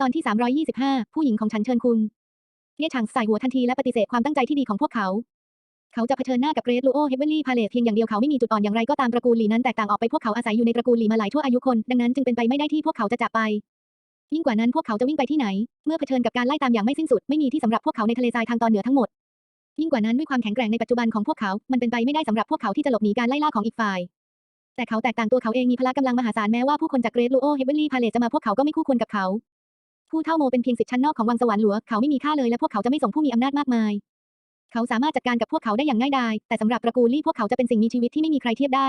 ตอนที่ 325 ผู้หญิงของฉันเชิญคุณ เย่ฉางใส่หัวทันทีและปฏิเสธความตั้งใจที่ดีของพวกเขา เขาจะเผชิญหน้ากับเกรทลูโอเฮเวนลี่พาเลตเพียงอย่างเดียวเขาไม่มีจุดอ่อนอย่างไรก็ตามตระกูลหลีนั้นแตกต่างออกไปพวกเขาอาศัยอยู่ในตระกูลหลีมาหลายชั่วอายุคน ดังนั้นจึงเป็นไปไม่ได้ที่พวกเขาจะจากไป ยิ่งกว่านั้นพวกเขาจะวิ่งไปที่ไหน เมื่อเผชิญกับการไล่ตามอย่างไม่สิ้นสุดไม่มีที่สำหรับพวกเขาในทะเลทรายทางตอนเหนือทั้งหมด ยิ่งกว่านั้นด้วยความแข็งแกร่งในปัจจุบันของพวกเขา มันเป็นไปไม่ได้สำหรับพวกเขาที่จะหลบหนีการไล่ล่าของอีกฝ่ายแต่เขาแตกต่างตัวเขาเองมีพละกำลังมหาศาลแม้ว่าผู้คนจากเกรทลูโอเฮเวนลี่พาเลตจะมาพวกเขาก็ไม่คู่ควรกับเขา ผู้เท่าโมเป็นเพียงสิทธิชั้นนอกของวังสวรรค์หลวงเขาไม่มีค่าเลยและพวกเขาจะไม่ส่งผู้มีอำนาจมากมาย เขาสามารถจัดการกับพวกเขาได้อย่างง่ายดายแต่สำหรับตระกูลลี่พวกเขาจะเป็นสิ่งมีชีวิตที่ไม่มีใครเทียบได้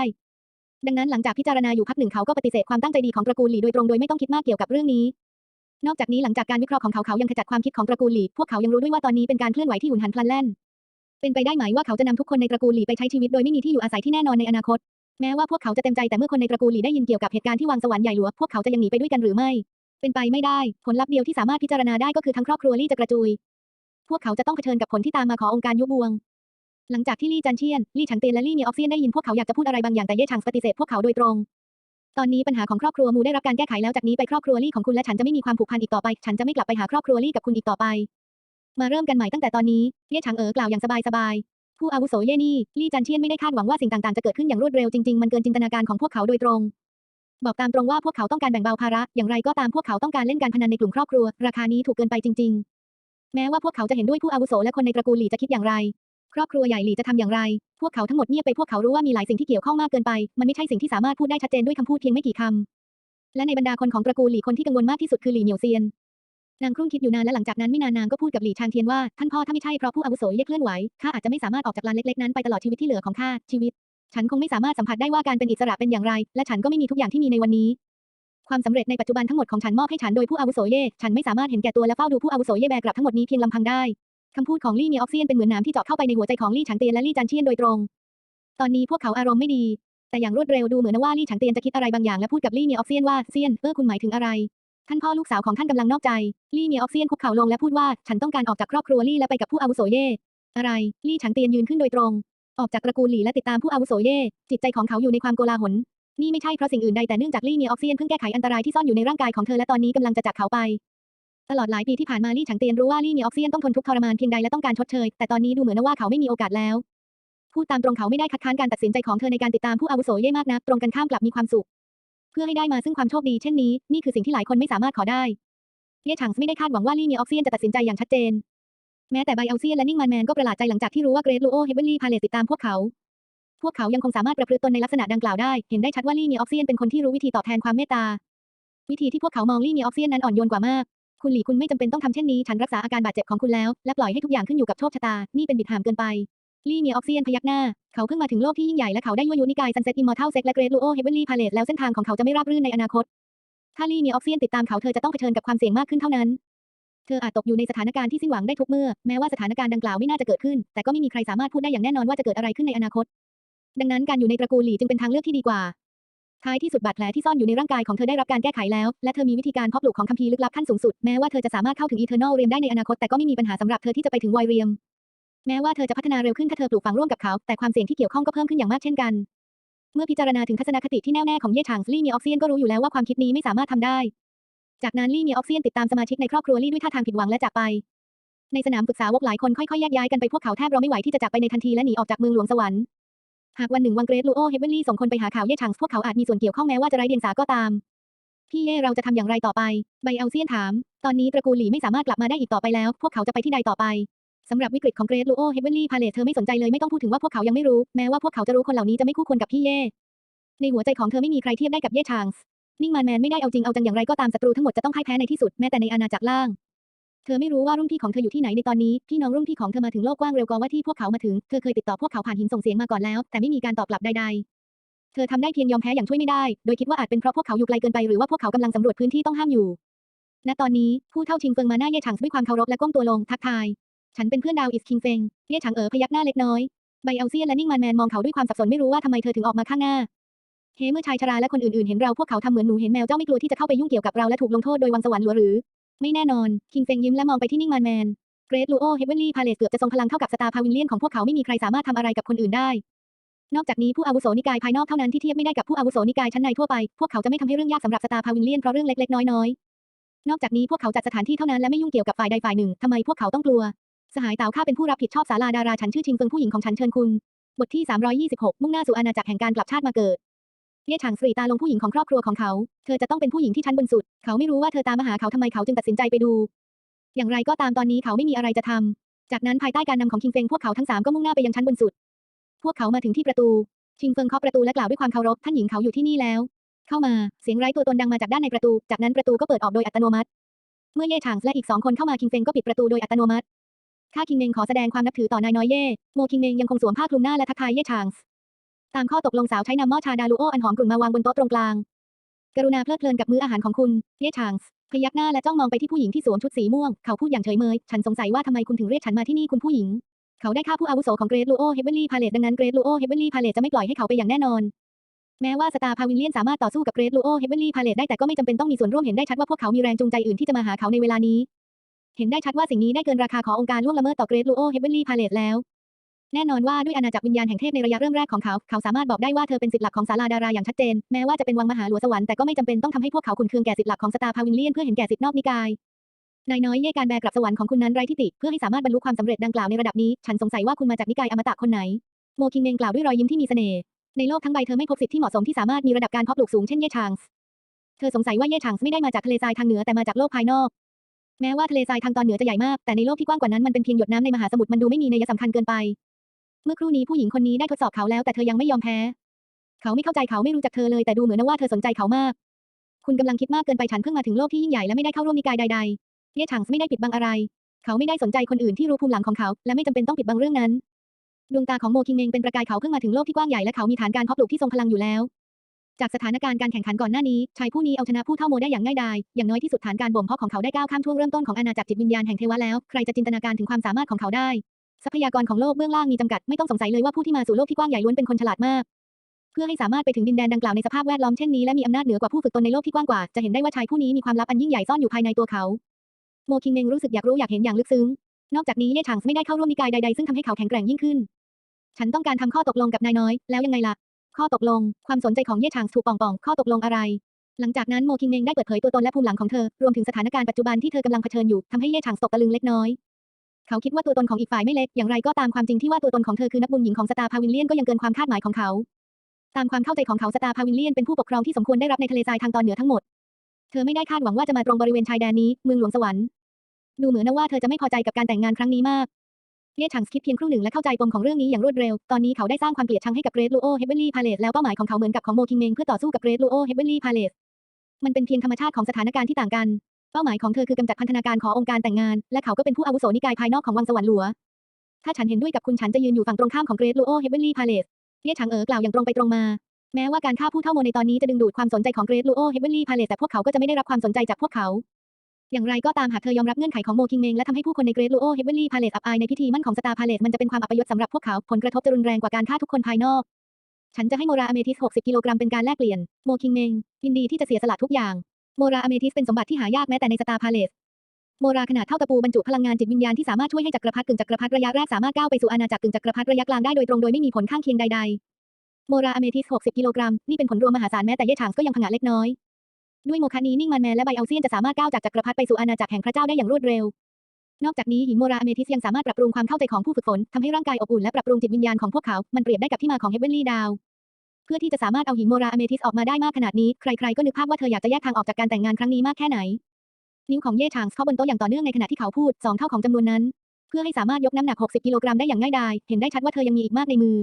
ดังนั้นหลังจากพิจารณาอยู่พักหนึ่งเขาก็ปฏิเสธความตั้งใจดีของตระกูลหลี่โดยตรงโดยไม่ต้องคิดมากเกี่ยวกับเรื่องนี้ นอกจากนี้หลังจากการวิเคราะห์ของเขาเขายังขจัดความคิดของตระกูลหลี่พวกเขายังรู้ด้วยว่าตอนนี้เป็นการเคลื่อนไหวที่หุนหันพลันแล่น เป็นไปได้ไหมว่าเขาจะนำทุกคนในตระกูลหลี่ไปใช้ชีวิตโดยไม่มีที่อยู่อาศัยที่แน่นอนในอนาคต แม้ว่าพวกเขาจะเต็มใจแต่เมื่อคนในตระกูลหลี่ได้ยินเกี่ยวกับเหตุการณ์ที่วังสวรรค์ใหญ่หลวงพวกเขาจะยังหนีไปด้วยกันหรือไม่ เป็นไปไม่ได้ ผลลัพธ์เดียวที่สามารถพิจารณาได้ก็คือทั้งครอบครัวลี่จะกระจุย พวกเขาจะต้องเผชิญกับผลที่ตามมาขององค์การยุบวง หลังจากที่ลี่จันเชียน ลี่ฉันเตียนและลี่เนียออกเซียนได้ยินพวกเขาอยากจะพูดอะไรบางอย่างแต่เย่ชางปฏิเสธพวกเขาโดยตรง ตอนนี้ปัญหาของครอบครัวมูได้รับการแก้ไขแล้วจากนี้ไปครอบครัวลี่ของคุณและฉันจะไม่มีความผูกพันอีกต่อไป ฉันจะไม่กลับไปหาครอบครัวลี่กับคุณอีกต่อไป มาเริ่มกันใหม่ตั้งแต่ตอนนี้ เย่ชางเอ๋อกล่าวอย่างสบายๆ ผู้อาวุโสเย่นี่ ลี่จันเชียนไม่ได้คาดหวังว่าสิ่งต่างๆจะเกิดขึ้นอย่างรวดเร็วจริงๆ มันเกินจินตนาการของพวกเขาโดยตรง บอกตามตรงว่าพวกเขาต้องการแบ่งเบาภาระ อย่างไรก็ตามพวกเขาต้องการเล่นการพนันในกลุ่มครอบครัว ราคานี้ถูกเกินไปจริง ๆ แม้ว่าพวกเขาจะเห็นด้วยผู้อาวุโสและคนในตระกูลหลี่จะคิดอย่างไร ครอบครัวใหญ่หลี่จะทำอย่างไร พวกเขาทั้งหมดเงียบไปพวกเขารู้ว่ามีหลายสิ่งที่เกี่ยวข้องมากเกินไป มันไม่ใช่สิ่งที่สามารถพูดได้ชัดเจนด้วยคำพูดเพียงไม่กี่คำและในบรรดาคนของตระกูลหลี่คนที่กังวลมากที่สุดคือหลี่เหมียวเซียนนางครุ่นคิดอยู่นานและหลังจากนั้นไม่นานนางก็พูดกับหลี่ชางเทียนว่าท่านพ่อถ้าไม่ใช่เพราะผู้อาวุโสเย่เคลื่อนไหวข้าอาจจะไม่สามารถออกจากลานเล็กๆนั้นไปตลอดชีวิตที่เหลือของข้าชีวิต ฉันคงไม่สามารถสัมผัสได้ว่าการเป็นอิสระเป็นอย่างไร และฉันก็ไม่มีทุกอย่างที่มีในวันนี้ ความสำเร็จในปัจจุบันทั้งหมดของฉันมอบให้ฉันโดยผู้อาวุโสเย่ฉันไม่สามารถเห็นแก่ตัวและเฝ้าดูผู้อาวุโสเย่แบกรับทั้งหมดนี้เพียงลำพังได้คำพูดของลี่มีออกเซียนเป็นเหมือนน้ำที่เจาะเข้าไปในหัวใจของลี่ฉางเตียนและลี่จันเชียนโดยตรง ตอนนี้พวกเขาอารมณ์ไม่ดี แต่อย่างรวดเร็วดูเหมือนว่าลี่ฉางเตียนจะคิดอะไรบางอย่างและพูดกับลี่มีออกเซียนว่าเซียนเออคุณหมายถึงอะไรท่านพ่อลูกสาวของท่านกำลังนอกใจ ลี่มีออกเซียนคุกเข่าลงและพูดว่า ฉันต้องการออกจากครอบครัวลี่และไปกับผู้อาวุโสเย่อะไร ลี่ฉางเตียนยืนขึ้นโดยตรง ออกจากตระกูลหลี่และติดตามผู้อาวุโสเย่ จิตใจของเขาอยู่ในความโกลาหล นี่ไม่ใช่เพราะสิ่งอื่นใดแต่เนื่องจากลี่มีออกเซียนเพิ่งแก้ไขอันตรายที่ซ่อนอยู่ในร่างกายของเธอและตอนนี้กำลังจะจากเขาไป ตลอดหลายปีที่ผ่านมาลี่ฉังเตียนรู้ว่าลี่มีออกเซียนต้องทนทุกข์ทรมานเพียงใดและต้องการชดเชย แต่ตอนนี้ดูเหมือนว่าเขาไม่มีโอกาสแล้ว พูดตามตรงเขาไม่ได้คัดค้านการตัดสินใจของเธอในการติดตามผู้อาวุโสเย่มากนักตรงกันข้ามกลับมีความสุข เพื่อให้ได้มาซึ่งความโชคดีเช่นนี้นี่คือสิ่งที่หลายคนไม่สามารถขอได้เย่ฉางไม่ได้คาดหวังว่าลี่มีออกเซียนจะตัดสินใจอย่างชัดเจน แม้แต่ไบเอาเซียนและนิ่งมันแมนก็ประหลาดใจหลังจากที่รู้ว่าเกรทลูโอเฮเวนลี่พาเลตติดตามพวกเขา พวกเขายังคงสามารถประพฤติตนในลักษณะดังกล่าวได้ เห็นได้ชัดว่าลี่มีออกเซียนเป็นคนที่รู้วิธีตอบแทนความเมตตา วิธีที่พวกเขามองลี่มีออกเซียนนั้นอ่อนโยนกว่ามาก คุณหลี่คุณไม่จำเป็นต้องทำเช่นนี้ ฉันรักษาอาการบาดเจ็บของคุณแล้ว และปล่อยให้ทุกอย่างขึ้นอยู่กับโชคชะตา นี่เป็นบิดหามเกินไป ลี่มีออกเซียนพยักหน้า เขาเพิ่งมาถึงโลกที่ยิ่งใหญ่และเขาได้ยั่วยุนิกายซันเซ็ตอิมมอร์ทัลเซ็กและเกรทลูโอเฮเวนลี่พาเลตแล้วเส้นทางของเขาจะไม่ราบรื่นในอนาคตถ้าลี่มีออกเซียนติดตามเขาเธอจะต้องเผชิญกับความเสี่ยงมากขึ้นเท่านั้น เธออาจตกอยู่ในสถานการณ์ที่สิ้นหวังได้ทุกเมื่อ แม้ว่าสถานการณ์ดังกล่าวไม่น่าจะเกิดขึ้น แต่ก็ไม่มีใครสามารถพูดได้อย่างแน่นอนว่าจะเกิดอะไรขึ้นในอนาคต ดังนั้นการอยู่ในตระกูลหลี่จึงเป็นทางเลือกที่ดีกว่า ท้ายที่สุดบาดแผลที่ซ่อนอยู่ในร่างกายของเธอได้รับการแก้ไขแล้ว และเธอมีวิธีการเพาะปลูกของคัมภีร์ลึกลับขั้นสูงสุด แม้ว่าเธอจะสามารถเข้าถึงอีเทอร์นอลเรียมได้ในอนาคต แต่ก็ไม่มีปัญหาสำหรับเธอที่จะไปถึงไวเรียม แม้ว่าเธอจะพัฒนาเร็วขึ้นถ้าเธอปลูกฝังร่วมกับเขา แต่ความเสี่ยงที่เกี่ยวข้องก็เพิ่มขึ้นอย่างมากเช่นกัน เมื่อพิจารณาถึงทัศนคติที่แน่วแน่ของเย่ฉางลี่มีออกเซียนก็รู้อยู่แล้วว่าความคิดนี้ไม่สามารถทำได้ จากนั้นลี่มีออกเซียนติดตามสมาชิกในครอบครัวลี่ด้วยท่าทางผิดหวังและจากไป ในสนามฝึกษาวกหลายคนค่อยๆแยกย้ายกันไปพวกเขาแทบรอไม่ไหวที่จะจากไปในทันทีและหนีออกจากเมืองหลวงสวรรค์หากวันหนึ่งวังเกรทลูโอเฮเวนลี่ส่งคนไปหาข่าวเย่ฉางพวกเขาอาจมีส่วนเกี่ยวข้องแม้ว่าจะไร้เดียงสาก็ตามพี่เย่เราจะทำอย่างไรต่อไป ไบเอาเซียนถาม ตอนนี้ตระกูลหลี่ไม่สามารถกลับมาได้อีกต่อไปแล้ว พวกเขาจะไปที่ใดต่อไปสำหรับวิกฤตของเกรทลูโอเฮเวนลี่พาเลตเธอไม่สนใจเลยไม่ต้องพูดถึงว่าพวกเขายังไม่รู้ แม้ว่าพวกเขาจะรู้คนเหล่านี้จะไม่คู่ควรกับพี่เย่ในหัวใจของเธอไม่มีใครเทียบได้กับเย่ชางส์ นิ่งมันแมนไม่ได้เอาจริงเอาจังอย่างไรก็ตามศัตรูทั้งหมดจะต้องพ่ายแพ้ในที่สุดแม้แต่ในอาณาจักรล่าง เธอไม่รู้ว่ารุ่นพี่ของเธออยู่ที่ไหนในตอนนี้พี่น้องรุ่นพี่ของเธอมาถึงโลกกว้างเร็วกว่าที่พวกเขามาถึง เธอเคยติดต่อพวกเขาผ่านหินส่งเสียงมาก่อนแล้ว แต่ไม่มีการตอบกลับใดๆ เธอทำได้เพียงยอมแพ้อย่างช่วยไม่ได้ โดยคิดว่าอาจเป็นเพราะพวกเขาอยู่ไกลเกินไปหรือว่าพวกเขากำลังสำรวจพื้นที่ต้องห้ามอยู่ ณ ตอนนี้ผู้เท่าชิงเฟิงมาหน้าเย่ฉางด้วยความเคารพและก้มตัวลงทักทาย ฉันเป็นเพื่อนดาวอิสคิงเฟิงเย่ฉางเอ๋อพยักหน้าเล็กน้อยไบเอาเซียและนิ่งมันแมนมองเขาด้วยความสับสนไม่รู้ว่าทำไมเธอถึงออกมาข้างหน้า เฮ้เมื่อชายชราและคนอื่นๆ เห็นเราพวกเขาทำเหมือนหนูเห็นแมวเจ้าไม่กลัวที่จะเข้าไปยุ่งเกี่ยวกับเราและถูกลงโทษโดยวังสวรรค์หรือ ไม่แน่นอน คิงเฟงยิ้มและมองไปที่นิ่งมันแมนเกรทลูโอเฮเวนลี่พาเลสเกือบจะทรงพลังเท่ากับสตาร์พาวิลเลียนของพวกเขาไม่มีใครสามารถทำอะไรกับคนอื่นได้ นอกจากนี้ผู้อาวุโสนิกายภายนอกเท่านั้นที่เทียบไม่ได้กับผู้อาวุโสนิกายชั้นในทั่วไป พวกเขาจะไม่ทำให้เรื่องยากสำหรับสตาร์พาวิลเลียนเพราะเรื่องเล็กๆน้อยๆ นอกจากนี้พวกเขาจัดสถานที่เท่านั้นและไม่ยุ่งเกี่ยวกับฝ่ายใดฝ่ายหนึ่งทำไมพวกเขาต้องกลัว สหายเต๋าข้าเป็นผู้รับผิดชอบศาลาดาราฉันชื่อชิงเฟิงผู้หญิงของฉันเชิญคุณ บทที่ 326 มุ่งหน้าสู่อาณาจักรแห่งการกลับชาติมาเกิด เย่ฉางสรีตาลงผู้หญิงของครอบครัวของเขา เธอจะต้องเป็นผู้หญิงที่ชั้นบนสุด เขาไม่รู้ว่าเธอตามมาหาเขาทำไมเขาจึงตัดสินใจไปดู อย่างไรก็ตามตอนนี้เขาไม่มีอะไรจะทำ จากนั้นภายใต้การนำของคิงเฟงพวกเขาทั้งสามก็มุ่งหน้าไปยังชั้นบนสุด พวกเขามาถึงที่ประตู ชิงเฟิงเคาะประตูและกล่าวด้วยความเคารพท่านหญิงเขาอยู่ที่นี่แล้ว เข้ามา เสียงไร้ตัวตนดังมาจากด้านในประตู จากนั้นประตูก็เปิดออกโดยอัตโนมัติ เมื่อเย่ฉางและอีกสองคนเข้ามาคิงเฟงก็ปิดประตูโดยอัตโนมัติข้าคิงเมงขอแสดงความนับถือต่อนายน้อยเย่ โมคิงเมงยังคงสวมผ้าคลุมหน้าและทักทายเย่ฉาง ตามข้อตกลงสาวใช้นำหม้อชาดาลูโออันหอมกลุ่นมาวางบนโต๊ะตรงกลาง กรุณาเพลิดเพลินกับมื้ออาหารของคุณเย่ฉางพยักหน้าและจ้องมองไปที่ผู้หญิงที่สวมชุดสีม่วง เขาพูดอย่างเฉยเมย ฉันสงสัยว่าทำไมคุณถึงเรียกฉันมาที่นี่คุณผู้หญิง เขาได้ฆ่าผู้อาวุโสของเกรดลูโอเฮเบลลี่พาเลตดังนั้นเกรดลูโอเฮเบลลี่พาเลตจะไม่ปล่อยให้เขาไปอย่างแน่นอน แม้ว่าสตาร์พาวิลเลียนสามารถต่อสู้กับเกรดลูโอเฮเบลลี่พาเลตได้แต่ก็ไม่จำเป็นต้องมีส่วนร่วมเห็นได้ชัดว่าพวกเขามีแรงจูงใจอื่นที่จะมาหาเขาในเวลานี้ เห็นได้ชัดว่าสิ่งนี้ได้เกินราคาขององค์การล่วงละเมิดต่อเกรดลูโอเฮเบลลี่พาเลตแล้ว แน่นอนว่าด้วยอาณาจักรวิญญาณแห่งเทพในระยะเริ่มแรกของเขา เขาสามารถบอกได้ว่าเธอเป็นสิทธิ์หลักของศาลาดาราอย่างชัดเจน แม้ว่าจะเป็นวังมหาหลวงสวรรค์แต่ก็ไม่จำเป็นต้องทำให้พวกเขาขุนเคืองแก่สิทธิ์หลักของสตาร์พาวิลเลียนเพื่อเห็นแก่สิทธิ์นอกนิกายนายน้อยเย่การแบกกลับสวรรค์ของคุณนั้นไร้ที่ติ เพื่อให้สามารถบรรลุความสำเร็จดังกล่าวในระดับนี้ ฉันสงสัยว่าคุณมาจากนิกายอมตะคนไหน โมคิงเมงกล่าวด้วยรอยยิ้มที่มีเสน่ห์ ในโลกทั้งใบเธอไม่พบสิทธิ์ที่เหมาะสมที่สามารถมีระดับการเพาะปลูกสูงเช่นเย่ชางส์เธอสงสัยว่าเย่ชางส์ไม่ได้มาจากทะเลทรายทางเหนือแต่มาจากโลกภายนอก แม้ว่าทะเลทรายทางตอนเหนือจะใหญ่มาก แต่ในโลกที่กว้างกว่านั้นมันเป็นเพียงหยดน้ำในมหาสมุทรมันดูไม่มีนัยสำคัญเกินไป เมื่อครู่นี้ผู้หญิงคนนี้ได้ทดสอบเขาแล้วแต่เธอยังไม่ยอมแพ้ เขาไม่เข้าใจเขาไม่รู้จักเธอเลยแต่ดูเหมือนว่าเธอสนใจเขามาก คุณกำลังคิดมากเกินไปฉันเพิ่งมาถึงโลกที่ยิ่งใหญ่และไม่ได้เข้าร่วมนิกายใดๆเย่ฉางไม่ได้ปิดบังอะไร เขาไม่ได้สนใจคนอื่นที่รู้ภูมิหลังของเขา และไม่จำเป็นต้องปิดบังเรื่องนั้น ดวงตาของโมคิงเมงเป็นประกายเขาเพิ่งมาถึงโลกที่กว้างใหญ่และเขามีฐานการเพาะปลูกที่ทรงพลังอยู่แล้ว จากสถานการณ์การแข่งขันก่อนหน้านี้ชายผู้นี้เอาชนะผู้เท่าโมได้อย่างง่ายดายอย่างน้อยที่สุดฐานการบ่มเพาะของเขาได้ก้าวข้ามช่วงเริ่มต้นของอาณาจักรจิตวิญญาณแห่งเทวะแล้วใครจะจินตนาการถึงความสามารถของเขาได้ ทรัพยากรของโลกเบื้องล่างมีจำกัดไม่ต้องสงสัยเลยว่าผู้ที่มาสู่โลกที่กว้างใหญ่ล้วนเป็นคนฉลาดมาก เพื่อให้สามารถไปถึงดินแดนดังกล่าวในสภาพแวดล้อมเช่นนี้และมีอำนาจเหนือกว่าผู้ฝึกตนในโลกที่กว้างกว่าจะเห็นได้ว่าชายผู้นี้มีความลับอันยิ่งใหญ่ซ่อนอยู่ภายในตัวเขาโมคิงเมงรู้สึกอยากรู้อยากเห็นอย่างลึกซึ้งนอกจากนี้เย่ฉางไม่ได้เข้าร่วมนิกายใดๆซึ่งทำให้เขาแข็งแกร่งยิ่งขึ้น ฉันต้องการทำข้อตกลงกับนายน้อย แล้วยังไงล่ะ ข้อตกลง ความสนใจของเย่ฉางถูกป่องป่องข้อตกลงอะไร หลังจากนั้นโมคิงเมงได้เปิดเผยตัวตนและภูมิหลังของเธอ รวมถึงสถานการณ์ปัจจุบันที่เธอกำลังเผชิญอยู่ทำให้เย่ฉางตกตะลึงเล็กน้อย เขาคิดว่าตัวตนของอีกฝ่ายไม่เล็ก อย่างไรก็ตามความจริงที่ว่าตัวตนของเธอคือนักบุญหญิงของสตาร์พาวิลเลียนก็ยังเกินความคาดหมายของเขา ตามความเข้าใจของเขาสตาร์พาวิลเลียนเป็นผู้ปกครองที่สมควรได้รับในทะเลทรายทางตอนเหนือทั้งหมด เธอไม่ได้คาดหวังว่าจะมาตรงบริเวณชายแดนนี้ เมืองหลวงสวรรค์ ดูเหมือนนะว่าเธอจะไม่พอใจกับการแต่งงานครั้งนี้มากเย่ฉางคิดเพียงครู่หนึ่งและเข้าใจปมของเรื่องนี้อย่างรวดเร็ว ตอนนี้เขาได้สร้างความเกลียดชังให้กับเกรดลูโอเฮเบลลี่พาเลสแล้วเป้าหมายของเขาเหมือนกับของโมคิงเมงเพื่อต่อสู้กับเกรดลูโอเฮเบลลี่พาเลสมันเป็นเพียงธรรมชาติของสถานการณ์ที่ต่างกัน เป้าหมายของเธอคือกำจัดพันธนาการขององค์การแต่งงาน และเขาก็เป็นผู้อาวุโสนิกายภายนอกของวังสวรรค์หลวงถ้าฉันเห็นด้วยกับคุณฉันจะยืนอยู่ฝั่งตรงข้ามของเกรดลูโอเฮเบลลี่พาเลสเย่ฉางเอ๋อกล่าวอย่างตรงไปตรงมา แม้ว่าการฆ่าผู้เท่าโมในตอนนี้จะดึงดูดความสนใจของเกรดลูโอเฮเบลลี่พาเลสแต่พวกเขาก็จะไม่ได้รับความสนใจจากพวกเขา อย่างไรก็ตามหากเธอยอมรับเงื่อนไขของโมคิงเมงและทำให้ผู้คนในเกรดลูโอเฮเบลลี่พาเลสอับอายในพิธีมั่นของสตาร์พาเลสมันจะเป็นความอัปยศสำหรับพวกเขาผลกระทบจะรุนแรงกว่าการฆ่าทุกคนภายนอก ฉันจะให้โมราอเมทิส60กิโลกรัมเป็นการแลกเปลี่ยนโมคิงเมงยินดีที่จะเสียสละทุกอย่าง โมราอเมทิสเป็นสมบัติที่หายากแม้แต่ในสตาร์พาเลสโมราขนาดเท่าตะปูบรรจุพลังงานจิตวิญญาณที่สามารถช่วยให้จักรพรรดิกึ่งจักรพรรดิระยะแรกสามารถก้าวไปสู่อาณาจักรกึ่งจักรพรรดิระยะกลางได้โดยตรงโดยไม่มีผลข้างเคียงใดๆ โมราอเมทิส 60 กิโลกรัม นี่เป็นผลรวมมหาศาลแม้แต่เย่ฉางก็ยังผงะเล็กน้อย ด้วยโมคะนี้นิ่งมันแมนและไบเอัลเซียนจะสามารถก้าวจากจักรพรรดิไปสู่อาณาจักรแห่งพระเจ้าได้อย่างรวดเร็ว นอกจากนี้หินโมราอเมทิสยังสามารถปรับปรุงความเข้าใจของผู้ฝึกฝนทำให้ร่างกายอบอุ่นและปรับปรุงจิตวิญญาณของพวกเขา มันเปรียบได้กับที่มาของเฮเบนลี่ดาว พื่อที่จะสามารถเอาหินโมราอเมทิสออกมาได้มากขนาดนี้ ใครๆ ก็นึกภาพว่าเธออยากจะแยกทางออกจากการแต่งงานครั้งนี้มากแค่ไหน นิ้วของเย่ชางเข้าบนโต๊ะอย่างต่อเนื่องในขณะที่เขาพูดสองเท่าของจำนวนนั้น เพื่อให้สามารถยกน้ำหนัก 60 กิโลกรัมได้อย่างง่ายดายเห็นได้ชัดว่าเธอยังมีอีกมากในมือ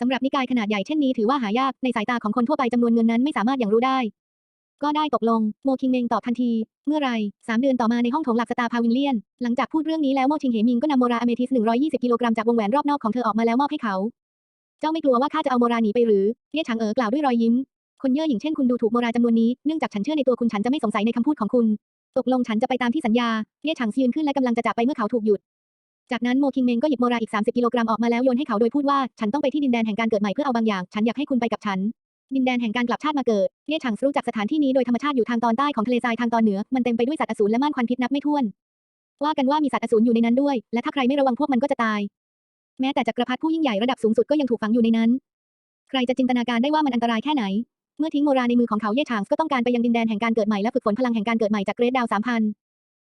สำหรับนิกายขนาดใหญ่เช่นนี้ถือว่าหายากในสายตาของคนทั่วไปจำนวนเงินนั้นไม่สามารถอย่างรู้ได้ ก็ได้ตกลงโมคิงเมงตอบทันที เมื่อไรสามเดือนต่อมาในห้องโถงหลักสตาพาวิลเลียน หลังจากพูดเรื่องนี้แล้วโมชิงเหมิงก็นำโมราอเมทิส120 กิโลกรัมจากวงแหวนรอบนอกของเธอออกมาแล้วมอบให้เขา เจ้าไม่กลัวว่าข้าจะเอาโมราหนีไปหรือเย่ฉางเอ๋อกล่าวด้วยรอยยิ้ม คนเย่อหยิ่งเช่นคุณดูถูกโมราจำนวนนี้ เนื่องจากฉันเชื่อในตัวคุณฉันจะไม่สงสัยในคำพูดของคุณ ตกลงฉันจะไปตามที่สัญญา เย่ฉางยืนขึ้นและกำลังจะจากไปเมื่อเขาถูกหยุด จากนั้นโมคิงเมงก็หยิบโมราอีก 30 กิโลกรัมออกมาแล้วโยนให้เขาโดยพูดว่า ฉันต้องไปที่ดินแดนแห่งการเกิดใหม่เพื่อเอาบางอย่าง ฉันอยากให้คุณไปกับฉัน ดินแดนแห่งการกลับชาติมาเกิด เย่ฉางรู้จักสถานที่นี้โดยธรรมชาติอยู่ทางตอนใต้ของทะเลทรายทางตอนเหนือ มันเต็มไปด้วยสัตว์อสูรและม่านควันพิษนับไม่ถ้วน ว่ากันว่ามีสัตว์อสูรอยู่ในนั้นด้วย และถ้าใครไม่ระวังพวกมันก็จะตาย แม้แต่จักรพรรดิผู้ยิ่งใหญ่ระดับสูงสุดก็ยังถูกฝังอยู่ในนั้น ใครจะจินตนาการได้ว่ามันอันตรายแค่ไหนโมมื่อทิ้งโมราในมือของเขาเย่ฉางก็ต้องการไปยังดินแดนแห่งการเกิดใหม่และฝึกฝนพลังแห่งการเกิดใหม่จากเกรดดาวสามพัน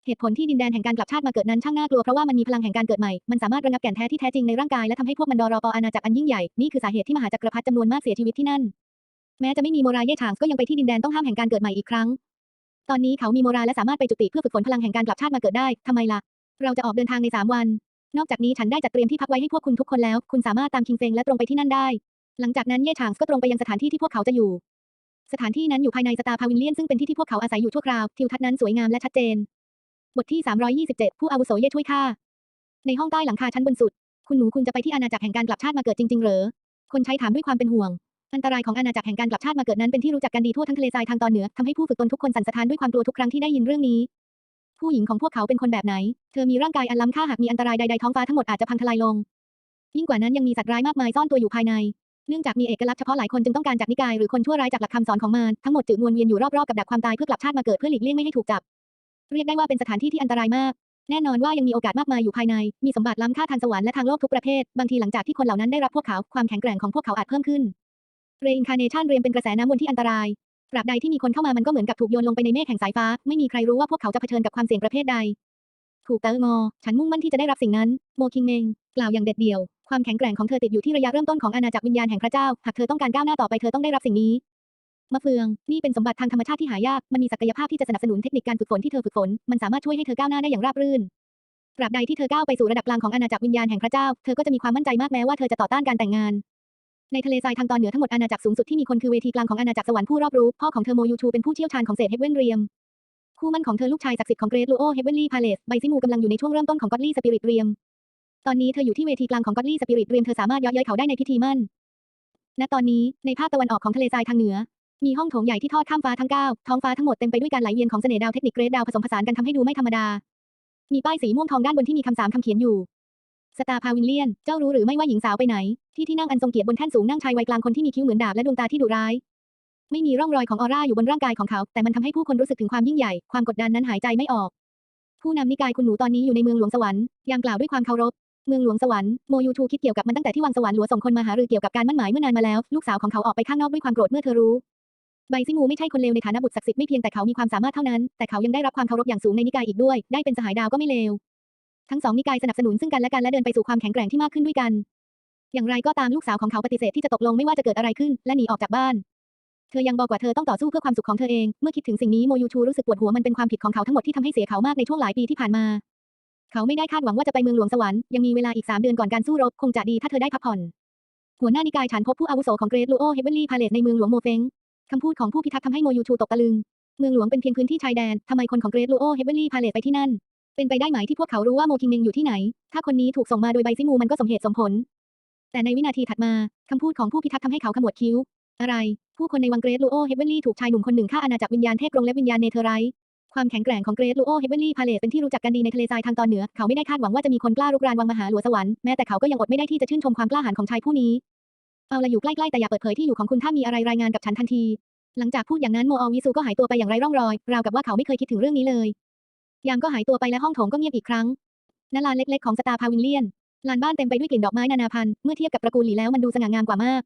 เหตุผลที่ดินแดนแห่งการกลับชาติมาเกิดนั้นช่างน่ากลัวเพราะว่ามันมีพลังแห่งการเกิดใหม่ มันสามารถระงับแก่นแท้ที่แท้จริงในร่างกายและทำให้พวกมันดอรอปออาณาจักรอันยิ่งใหญ่ นี่คือสาเหตุที่มหาจักรพรรดิจำนวนมากเสียชีวิตที่นั่น แม้จะไม่มีโมราเย่ฉางก็ยังไปที่ดินแดนต้องห้ามแห่งการเกิดใหม่อีกครั้ง ตอนนี้เขามีโมราและสามารถไปจุติเพื่อฝึกฝนพลังแห่งการกลับชาติมาเกิดได้ทำไมล่ะ เราจะออกเดินทางในสามวัน นอกจากนี้ฉันได้จัดเตรียมที่พักไว้ให้พวกคุณทุกคนแล้ว คุณสามารถตามคิงเฟงและตรงไปที่นั่นได้ หลังจากนั้นเย่ฉางก็ตรงไปยังสถานที่ที่พวกเขาจะอยู่ สถานที่นั้นอยู่ภายในสตาร์พาวิลเลียนซึ่งเป็นที่ที่พวกเขาอาศัยอยู่ชั่วคราว ทิวทัศน์นั้นสวยงามและชัดเจน บทที่ 327 ผู้อาวุโสเย่ช่วยข้า ในห้องใต้หลังคาชั้นบนสุด คุณหนูคุณจะไปที่อาณาจักรแห่งการกลับชาติมาเกิดจริง ๆ เหรอ คนใช้ถามด้วยความเป็นห่วง อันตรายของอาณาจักรแห่งการกลับชาติมาเกิดนั้นเป็นที่รู้จักกันดีทั่วทั้งทะเลทรายทางตอนเหนือทำให้ผู้ฝึกตนทุกคนสั่นสะท้านด้วยความกลัวทุกครั้งที่ได้ยินเรื่องนี้ ผู้หญิงของพวกเขาเป็นคนแบบไหน เธอมีร่างกายอันล้ำค่าหากมีอันตรายใดๆท้องฟ้าทั้งหมดอาจจะพังทลายลง ยิ่งกว่านั้นยังมีสัตว์ร้ายมากมายซ่อนตัวอยู่ภายใน เนื่องจากมีเอกลักษณ์เฉพาะหลายคนจึงต้องการจากนิกายหรือคนชั่วร้ายจากหลักคำสอนของมารทั้งหมดจึงวนเวียนอยู่รอบๆกับดักความตายเพื่อกลับชาติมาเกิดเพื่อหลีกเลี่ยงไม่ให้ถูกจับ เรียกได้ว่าเป็นสถานที่ที่อันตรายมาก แน่นอนว่ายังมีโอกาสมากมายอยู่ภายใน มีสมบัติล้ำค่าทางสวรรค์และทางโลกทุกประเภท บางทีหลังจากที่คนเหล่านั้นได้รับพวกเขา ความแข็งแกร่งของพวกเขาอาจเพิ่มขึ้น Reincarnation เรียมเป็นกระแสน้ำวนที่อันตราย ตราบใดที่มีคนเข้ามามันก็เหมือนกับถูกโยนลงไปในเมฆแห่งสายฟ้า ไม่มีใครรู้ว่าพวกเขาจะเผชิญกับความเสี่ยงประเภทใด ถูกเตองอ ฉันมุ่งมั่นที่จะได้รับสิ่งนั้น โมคิงเมง กล่าวอย่างเด็ดเดี่ยว ความแข็งแกร่งของเธอติดอยู่ที่ระยะเริ่มต้นของอาณาจักรวิญญาณแห่งพระเจ้า หากเธอต้องการก้าวหน้าต่อไปเธอต้องได้รับสิ่งนี้มะเฟือง นี่เป็นสมบัติทางธรรมชาติที่หายาก มันมีศักยภาพที่จะสนับสนุนเทคนิคการฝึกฝนที่เธอฝึกฝน มันสามารถช่วยให้เธอก้าวหน้าได้อย่างราบรื่นตราบใดที่เธอก้าวไปสู่ระดับกลางของอาณาจักรวิญญาณแห่งพระเจ้า เธอก็จะมีความมั่นใจมากแม้ว่าเธอจะต่อต้านการแต่งงาน ในทะเลทรายทางตอนเหนือทั้งหมดอาณาจักรสูงสุดที่มีคนคือเวทีกลางของอาณาจักรสวรรค์ผู้รอบรู้ พ่อของเธอโมยูชูเป็นผู้เชี่ยวชาญของเศษเฮเวนเรียม คู่มั่นของเธอลูกชายศักดิ์สิทธิ์ของเกรทลูโอเฮเวนลี่พาเลสไบซิมูกำลังอยู่ในช่วงเริ่มต้นของก็อดลี่สปิริตเรียม ตอนนี้เธออยู่ที่เวทีกลางของก็อดลี่สปิริตเรียมเธอสามารถเย่อเย้ยเขาได้ในพิธีมั่น ณ ตอนนี้ในภาคตะวันออกของทะเลทรายทางเหนือ มีห้องโถงใหญ่ที่ทอดข้ามฟ้าทั้งเก้าท้องฟ้าทั้งหมดเต็มไปด้วยการไหลเวียนของเสน่ห์ดาวเทคนิคเกรดดาวผสมผสานกันทำให้ดูไม่ธรรมดา มีป้ายสีม่วงทองด้านบนที่มีคำสามคำเขียนอยู่ สตาพาวิลเลียน เจ้ารู้หรือไม่ว่าหญิงสาวไปไหน ที่ที่นั่งอันทรงเกียรติบนแท่นสูงนั่งชายวัยกลางคนที่มีคิ้วเหมือนดาบและดวงตาที่ดุร้าย ไม่มีร่องรอยของออร่าอยู่บนร่างกายของเขา แต่มันทำให้ผู้คนรู้สึกถึงความยิ่งใหญ่ ความกดดันนั้นหายใจไม่ออก ผู้นำนิกายคุณหนูตอนนี้อยู่ในเมืองหลวงสวรรค์ยามกล่าวด้วยความเคารพ เมืองหลวงสวรรค์โมยูทูคิดเกี่ยวกับมันตั้งแต่ที่วังสวรรค์หลวงส่งคนมาหารือเกี่ยวกับการมั่นหมายเมื่อนานมาแล้ว ลูกสาวของเขาออกไปข้างนอกด้วยความโกรธเมื่อเธอรู้ไบซิมูไม่ใช่คนเลวในฐานะบุตรศักดิ์สิทธิ์ไม่เพียงแต่เขามีความสามารถเท่านั้น แต่เขายังได้รับความเคารพอย่างสูงในนิกายอีกด้วย ได้เป็นสหายดาวก็ไม่เลว ทั้งสองนิกายสนับสนุนซึ่งกันและกันและเดินไปสู่ความแข็งแกร่งที่มากขึ้นด้วยกัน อย่างไรก็ตามลูกสาวของเขาปฏิเสธที่จะตกลงไม่ว่าจะเกิดอะไรขึ้น และหนีออกจากบ้าน เธอยังบอกว่าเธอต้องต่อสู้เพื่อความสุขของเธอเอง เมื่อคิดถึงสิ่งนี้โมยูชูรู้สึกปวดหัวมันเป็นความผิดของเขาทั้งหมดที่ทำให้เสียเขามากในช่วงหลายปีที่ผ่านมา เขาไม่ได้คาดหวังว่าจะไปเมืองหลวงสวรรค์ยังมีเวลาอีกสามเดือนก่อนการสู้รบคงจะดีถ้าเธอได้พักผ่อน หัวหน้านิกายฉันพบผู้อาวุโสของเกรดลูโอเฮเวนลี่พาเลตในเมืองหลวงโมเฟงคำพูดของผู้พิทักษ์ทำให้โมยูชูตกตะลึงเมืองหลวงเป็นเพียงพื้นที่ชายแดนทำไมคนของเกรดลูโอเฮเวนลี่พาเลตไปที่นั่น เป็นไปได้ไหมที่พวกเขารู้ว่าโมคิงเมงอยู่ที่ไหน ถ้าคนนี้ถูกส่งมาโดยใบซิมูมันก็สมเหตุสมผล แต่ในวินาทีถัดมาคำพูดของผู้พิทักษ์ทำให้เขาขมวดคิ้ว อะไร ผู้คนในวังเกรดลูโอเฮเวนลี่ถูกชายหนุ่มคนหนึ่งฆ่าอาณาจักรวิญญาณเทพกรงและวิญญาณเนเธอไรท์ความแข็งแกร่งของเกรดลูโอเฮเวนลี่พาเลตเป็นที่รู้จักกันดีในทะเลทรายทางตอนเหนือ เขาไม่ได้คาดหวังว่าจะมีคนกล้ารุกรานวังมหาหลวงสวรรค์แม้แต่เขาก็ยังอดไม่ได้ที่จะชื่นชมความกล้าหาญของชายผู้นี้ เอาละอยู่ใกล้ๆแต่อย่าเปิดเผยที่อยู่ของคุณถ้ามีอะไรรายงานกับฉันทันที หลังจากพูดอย่างนั้นโมอวิซูก็หายตัวไปอย่างไร้ร่องรอย ราวกับว่าเขาไม่เคยคิดถึงเรื่องนี้เลย ยามก็หายตัวไปและห้องโถงก็เงียบอีกครั้งณลานเล็กๆของสตาร์พาวิลเลียน ลานบ้านเต็มไปด้วยกลิ่นดอกไม้นานาพันธุ์ เมื่อเทียบกับตระกูลหลี่แล้วมันดูสง่างามกว่ามาก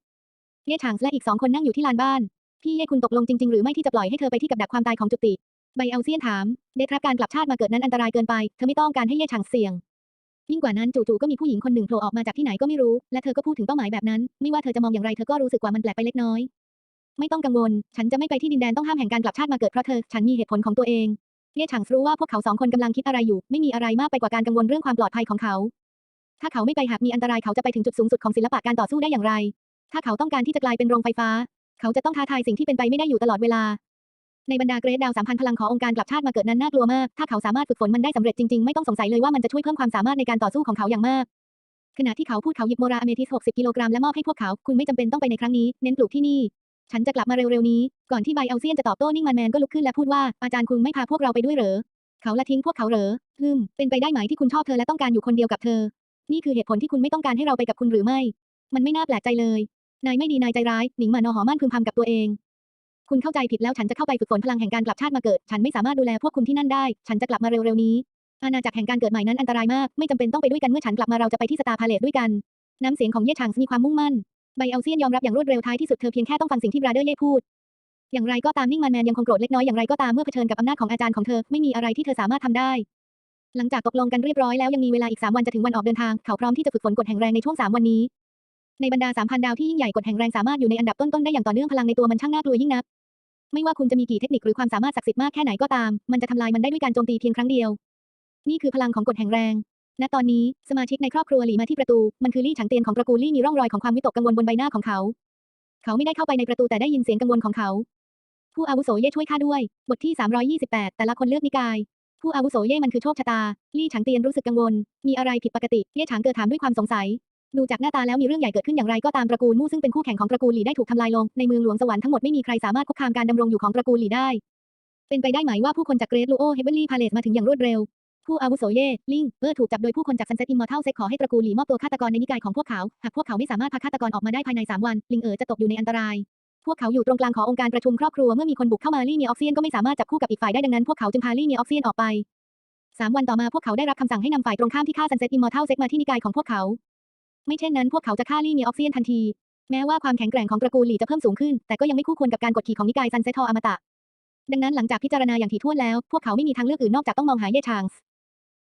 เย่ฉางและอีกสองคนนั่งอยู่ที่ลานบ้าน พี่เย่คุณตกลงจริงๆ หรือไม่ที่จะปล่อยให้เธอไปที่กับดักความตายของจุติใบเอาเซียนถามเดทรับการกลับชาติมาเกิดนั้นอันตรายเกินไป เธอไม่ต้องการให้เย่ฉางเสี่ยง ยิ่งกว่านั้นจู่ๆ ก็มีผู้หญิงคนหนึ่งโผล่ออกมาจากที่ไหนก็ไม่รู้ และเธอก็พูดถึงเป้าหมายแบบนั้น ไม่ว่าเธอจะมองอย่างไรเธอก็รู้สึกว่ามันแปลกไปเล็กน้อย ไม่ต้องกังวล ฉันจะไม่ไปที่ดินแดนต้องห้ามแห่งการกลับชาติมาเกิดเพราะเธอ ฉันมีเหตุผลของตัวเอง เย่ฉางรู้ว่าพวกเขาสองคนกำลังคิดอะไรอยู่ ไม่มีอะไรมากไปกว่าการกังวลเรื่องความปลอดภัยของเขา ถ้าเขาไม่ไปหากมีอันตรายเขาจะไปถึงจุดสูงสุดของศิลปะการต่อสู้ได้อย่างไร ถ้าเขาต้องการที่จะกลายเป็นโรงไฟฟ้า เขาจะต้องท้าทายสิ่งที่เป็นไปไม่ได้อยู่ตลอดเวลา ในบรรดาเกรดดาวสามพันพลังขององค์การกลับชาติมาเกิดนั้นน่ากลัวมาก ถ้าเขาสามารถฝึกฝนมันได้สำเร็จจริงๆ ไม่ต้องสงสัยเลยว่ามันจะช่วยเพิ่มความสามารถในการต่อสู้ของเขาอย่างมาก ขณะที่เขาพูดเขาหยิบโมราอเมทิส60กิโลกรัมและมอบให้พวกเขา คุณไม่จำเป็นต้องไปในครั้งนี้ เน้นปลูกที่นี่ ฉันจะกลับมาเร็วๆนี้ ก่อนที่ไบเอาเซียนจะตอบโต้นิ่งมันแมนก็ลุกขึ้นและพูดว่า อาจารย์คุณไม่พาพวกเราไปด้วยเหรอ เขาละทิ้งพวกเขาเหรอฮึมเป็นไปได้ไหมที่คุณชอบเธอและต้องการอยู่คนเดียวกับเธอ นี่คือเหตุผลที่คุณไม่ต้องการให้เราไปกับคุณหรือไม่ มันไม่น่าแปลกใจเลย นายไม่ดีนายใจร้าย หนิงมานอหอมั่นพึมพำกับตัวเอง คุณเข้าใจผิดแล้วฉันจะเข้าไปฝึกฝนพลังแห่งการกลับชาติมาเกิด ฉันไม่สามารถดูแลพวกคุณที่นั่นได้ ฉันจะกลับมาเร็วๆนี้ อาณาจักรแห่งการเกิดใหม่นั้นอันตรายมาก ไม่จำเป็นต้องไปด้วยกันเมื่อฉันกลับมาเราจะไปที่สตาร์พาเลตด้วยกัน น้ำเสียงของเย่ชางมีความมุ่งมั่น ไบเอาเซียนยอมรับอย่างรวดเร็วท้ายที่สุดเธอเพียงแค่ต้องฟังสิ่งที่บราเดอร์เย่พูด อย่างไรก็ตามนิ่งมันแมนยังคงโกรธเล็กน้อยอย่างไรก็ตามเมื่อเผชิญกับอำนาจของอาจารย์ของเธอไม่มีอะไรที่เธอสามารถทำได้ หลังจากตกลงกันเรียบร้อยแล้วยังมีเวลาอีก 3 วันจะถึงวันออกเดินทางเขาพร้อมที่จะฝึกฝนกฎแห่งแรงในช่วง 3 วันนี้ ในบรรดา3,000ดาวที่ยิ่งใหญ่กฎแห่งแรงสามารถอยู่ในอันดับต้นๆได้อย่างต่อเนื่องพลังในตัวมันช่างน่ากลัวยิ่งนักไม่ว่าคุณจะมีกี่เทคนิคหรือความสามารถศักดิ์สิทธิ์มากแค่ไหนก็ตาม มันจะทำลายมันได้ด้วยการโจมตีเพียงครั้งเดียว นี่คือพลังของกฎแห่งแรง ณตอนนี้สมาชิกในครอบครัวหลีมาที่ประตู มันคือลี่ฉังเตียนของตระกูลลี่มีร่องรอยของความวิตกกังวลบนใบหน้าของเขา เขาไม่ได้เข้าไปในประตูแต่ได้ยินเสียงกังวลของเขา ผู้อาวุโสเย่ช่วยข้าด้วย บทที่ 328 แต่ละคนเลือกนิกาย ผู้อาวุโสเย่มันคือโชคชะตา ลี่ฉังเตียนรู้สึกกังวล มีอะไรผิดปกติเย่ฉางเกิดถามด้วยความสงสัย ดูจากหน้าตาแล้วมีเรื่องใหญ่เกิดขึ้นอย่างไรก็ตามตระกูลมู่ซึ่งเป็นคู่แข่งของตระกูลหลีได้ถูกทำลายลงในเมืองหลวงสวรรค์ทั้งหมดไม่มีใครสามารถคุกคามการดำรงอยู่ของตระกูลหลีได้เป็นไปได้ไหมว่าผู้คนจากเกรทลูโอเฮเบอร์ลี่พาเลสมาถึงอย่างรวดเร็ว ผู้อาวุโสเย่ ลิงเออถูกจับโดยผู้คนจากซันเซ็ตอิมมอร์ทัลเซ็กขอให้ตระกูลหลีมอบตัวฆาตกรในนิกายของพวกเขา หากพวกเขาไม่สามารถพาฆาตกรออกมาได้ภายใน 3 วัน ลิงเอ๋อจะตกอยู่ในอันตราย พวกเขาอยู่ตรงกลางขององค์การประชุมครอบครัวเมื่อมีคนบุกเข้ามาลี่เมียออกเซียนก็ไม่สามารถจับคู่กับอีกฝ่ายได้ดังนั้นพวกเขาจึงพาลี่เมียออกเซียนออกไปสามวันต่อมาพวกเขาได้รับคำสั่งให้นำฝ่ายตรงข้ามที่ฆ่าซันเซ็ตอิมมอร์ทัลเซ็กมาที่นิกายของพวกเขา ไม่เช่นนั้นพวกเขาจะฆ่าลี่เมียออกเซียนทันที แม้ว่าความแข็งแกร่งของตระกูลหลีจะเพิ่มสูงขึ้น แต่ก็ยังไม่คู่ควรกับการกดขี่ของนิกายซันเซ็ตทออมตะดังนั้นหลังจากพิจารณาอย่างถี่ถ้วนแล้ว พวกเขาไม่มีทางเลือกอื่นนอกจากต้องมองหาเย่ชางส์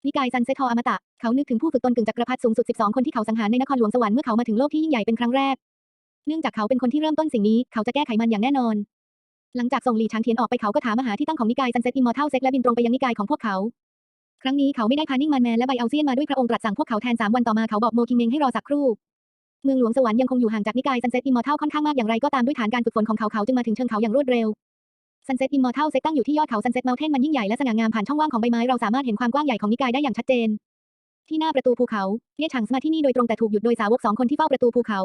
นิกายซันเซ็ทออมตะ เขานึกถึงผู้ฝึกตนกึ่งจักรพรรดิสูงสุด 12 คนที่เขาสังหารในนครหลวงสวรรค์เมื่อเขามาถึงโลกที่ยิ่งใหญ่เป็นครั้งแรก เนื่องจากเขาเป็นคนที่เริ่มต้นสิ่งนี้ เขาจะแก้ไขมันอย่างแน่นอน หลังจากส่งหลีชางเทียนออกไปเขาก็ถามมาหาที่ตั้งของนิกายซันเซ็ตอิมมอร์เทลเซ็กและบินตรงไปยังนิกายของพวกเขา ครั้งนี้เขาไม่ได้พานิ่งมันแมนและไบเอาเซียนมาด้วยพระองค์ตรัสสั่งพวกเขาแทนสามวันต่อมาเขาบอกโมคิงเมงให้รอสักครู่ เมืองหลวงสวรรค์ยังคงอยู่ห่างจากนิกายซันเซตอิมมอร์ทัลค่อนข้างมากอย่างไรก็ตามด้วยฐานการฝึกฝนของเขาเขาจึงมาถึงเชิงเขาอย่างรวดเร็ว ซันเซ็ตอิมมอร์เทลเซ็ตตั้งอยู่ที่ยอดเขาซันเซ็ตเมลเทนมันยิ่งใหญ่และสง่างามผ่านช่องว่างของใบไม้เราสามารถเห็นความกว้างใหญ่ของนิกายได้อย่างชัดเจน ที่หน้าประตูภูเขาเย่ฉังมาที่นี่โดยตรงแต่ถูกหยุดโดยสาวกสองคนที่เฝ้าประตูภูเขา